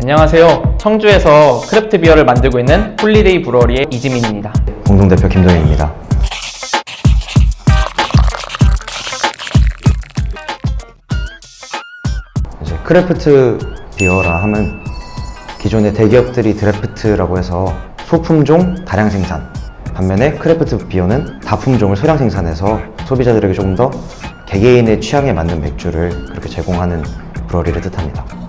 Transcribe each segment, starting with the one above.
안녕하세요. 청주에서 크래프트 비어를 만들고 있는 홀리데이 브루어리의 이지민입니다. 공동대표 김동현입니다. 이제 크래프트 비어라 하면 기존의 대기업들이 드래프트라고 해서 소품종 다량 생산 반면에 크래프트 비어는 다품종을 소량 생산해서 소비자들에게 조금 더 개개인의 취향에 맞는 맥주를 그렇게 제공하는 브러리를 뜻합니다.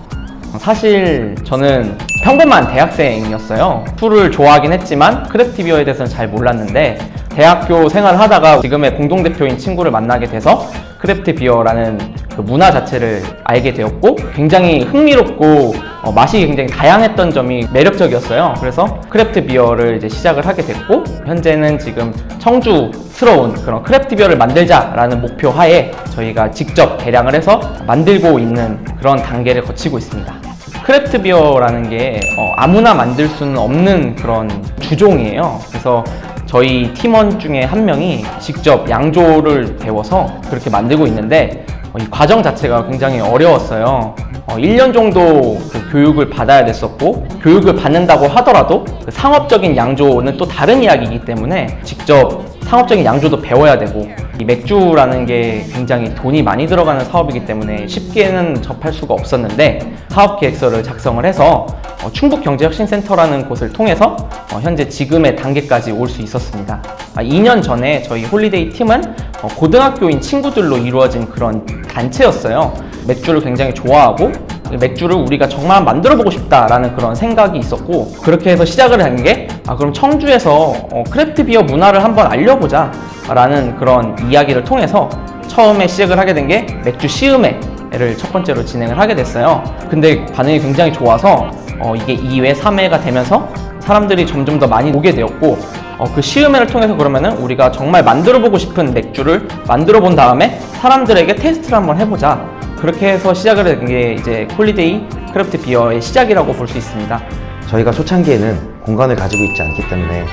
사실 저는 평범한 대학생이었어요. 술을 좋아하긴 했지만 크래프트 비어에 대해서는 잘 몰랐는데 대학교 생활을 하다가 지금의 공동대표인 친구를 만나게 돼서 크래프트 비어라는 그 문화 자체를 알게 되었고 굉장히 흥미롭고 어, 맛이 굉장히 다양했던 점이 매력적이었어요. 그래서 크래프트 비어를 이제 시작을 하게 됐고 현재는 지금 청주스러운 그런 크래프트 비어를 만들자라는 목표 하에 저희가 직접 개량을 해서 만들고 있는 그런 단계를 거치고 있습니다. 크래프트 비어라는 게 어, 아무나 만들 수는 없는 그런 주종이에요. 그래서 저희 팀원 중에 한 명이 직접 양조를 배워서 그렇게 만들고 있는데 어, 이 과정 자체가 굉장히 어려웠어요. 어, 1년 정도 그 교육을 받아야 됐었고 교육을 받는다고 하더라도 그 상업적인 양조는 또 다른 이야기이기 때문에 직접 상업적인 양조도 배워야 되고 이 맥주라는 게 굉장히 돈이 많이 들어가는 사업이기 때문에 쉽게는 접할 수가 없었는데 사업 계획서를 작성을 해서 어, 충북경제혁신센터라는 곳을 통해서 어, 현재 지금의 단계까지 올 수 있었습니다. 아, 2년 전에 저희 홀리데이 팀은 어, 고등학교인 친구들로 이루어진 그런 단체였어요. 맥주를 굉장히 좋아하고 맥주를 우리가 정말 만들어 보고 싶다라는 그런 생각이 있었고 그렇게 해서 시작을 한게 아 그럼 청주에서 어, 크래프트 비어 문화를 한번 알려보자 라는 그런 이야기를 통해서 처음에 시작을 하게 된 게 맥주 시음회를 첫 번째로 진행을 하게 됐어요 근데 반응이 굉장히 좋아서 어, 이게 2회, 3회가 되면서 사람들이 점점 더 많이 오게 되었고 어, 그 시음회를 통해서 그러면은 우리가 정말 만들어 보고 싶은 맥주를 만들어 본 다음에 사람들에게 테스트를 한번 해보자 그렇게 해서 시작을 된 게 이제 홀리데이 크래프트 비어의 시작이라고 볼 수 있습니다. 저희가 초창기에는 공간을 가지고 있지 않기 때문에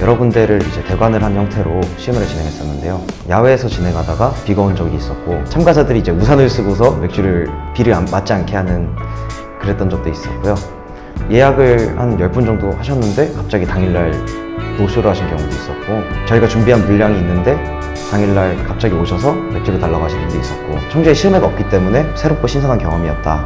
여러 군데를 이제 대관을 한 형태로 시음을 진행했었는데요. 야외에서 진행하다가 비가 온 적이 있었고 참가자들이 이제 우산을 쓰고서 맥주를 비를 안 맞지 않게 하는 그랬던 적도 있었고요. 예약을 한 10분 정도 하셨는데 갑자기 당일날 노쇼를 하신 경우도 있었고 저희가 준비한 물량이 있는데 당일날 갑자기 오셔서 맥주를 달라고 하신 분도 있었고 청주에 시음회가 없기 때문에 새롭고 신선한 경험이었다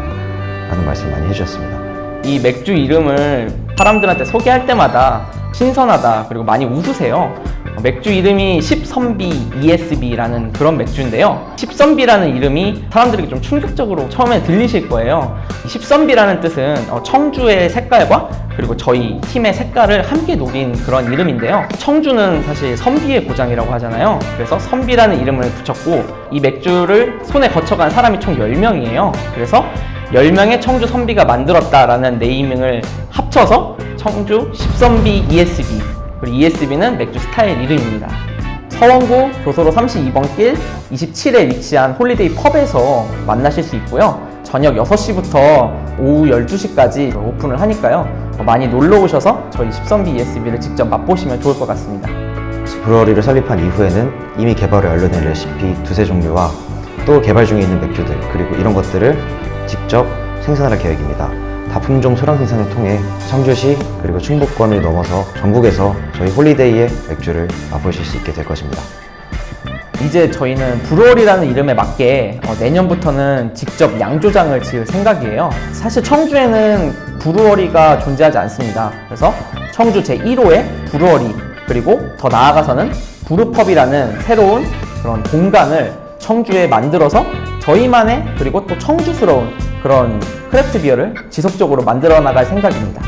라는 말씀 많이 해주셨습니다. 이 맥주 이름을 사람들한테 소개할 때마다 신선하다 그리고 많이 웃으세요. 어, 맥주 이름이 10선비 ESB라는 그런 맥주인데요. 10선비라는 이름이 사람들에게 좀 충격적으로 처음에 들리실 거예요. 10선비라는 뜻은 어, 청주의 색깔과 그리고 저희 팀의 색깔을 함께 녹인 그런 이름인데요. 청주는 사실 선비의 고장이라고 하잖아요. 그래서 선비라는 이름을 붙였고 이 맥주를 손에 거쳐간 사람이 총 10명이에요. 그래서 10명의 청주 선비가 만들었다라는 네이밍을 합쳐서 청주 10선비 ESB 그리고 ESB는 맥주 스타일 이름입니다. 서원구 교소로 32번 길 27에 위치한 홀리데이 펍에서 만나실 수 있고요. 저녁 6시부터 오후 12시까지 오픈을 하니까요. 많이 놀러 오셔서 저희 10선비 ESB를 직접 맛보시면 좋을 것 같습니다. 브루어리를 설립한 이후에는 이미 개발이 완료된 레시피 두세 종류와 또 개발 중에 있는 맥주들 그리고 이런 것들을 직접 생산할 계획입니다. 다품종 소량 생산을 통해 청주시 그리고 충북권을 넘어서 전국에서 저희 홀리데이의 맥주를 맛보실 수 있게 될 것입니다. 이제 저희는 브루어리라는 이름에 맞게 어, 내년부터는 직접 양조장을 지을 생각이에요. 사실 청주에는 브루어리가 존재하지 않습니다. 그래서 청주 제1호의 브루어리 그리고 더 나아가서는 브루펍이라는 새로운 그런 공간을 청주에 만들어서 저희만의 그리고 또 청주스러운 그런 크래프트 비어를 지속적으로 만들어 나갈 생각입니다.